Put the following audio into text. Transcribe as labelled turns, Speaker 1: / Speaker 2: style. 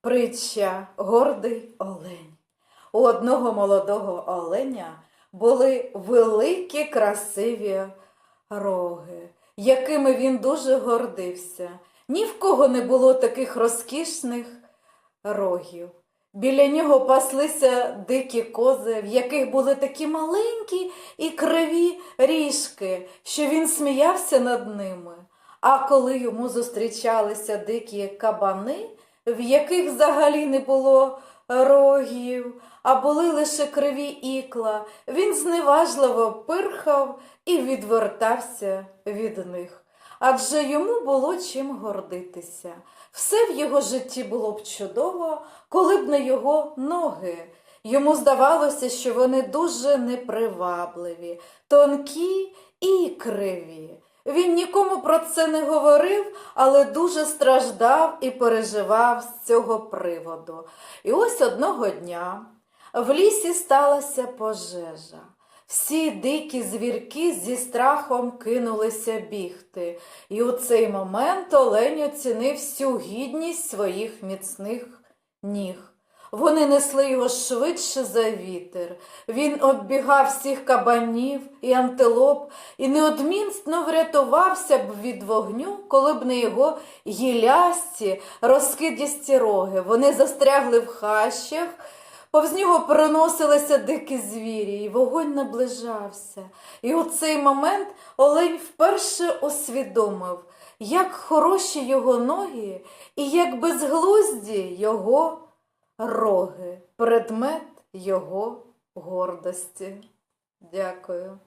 Speaker 1: Притча гордий олень. У одного молодого оленя були великі красиві роги, якими він дуже гордився. Ні в кого не було таких розкішних рогів. Біля нього паслися дикі кози, в яких були такі маленькі і криві ріжки, що він сміявся над ними. А коли йому зустрічалися дикі кабани, в яких взагалі не було рогів, а були лише криві ікла, він зневажливо пирхав і відвертався від них. Адже йому було чим гордитися. Все в його житті було б чудово, коли б не його ноги. Йому здавалося, що вони дуже непривабливі, тонкі і криві. Він нікому про це не говорив, але дуже страждав і переживав з цього приводу. І ось одного дня в лісі сталася пожежа. Всі дикі звірки зі страхом кинулися бігти, і у цей момент олень оцінив всю гідність своїх міцних ніг. Вони несли його швидше за вітер. Він оббігав всіх кабанів і антилоп і неодмінно врятувався б від вогню, коли б не його гілясті, розкидісті роги. Вони застрягли в хащах, повз нього проносилися дикі звірі, і вогонь наближався. І у цей момент олень вперше усвідомив, як хороші його ноги і як безглузді його роги, предмет його гордості. Дякую.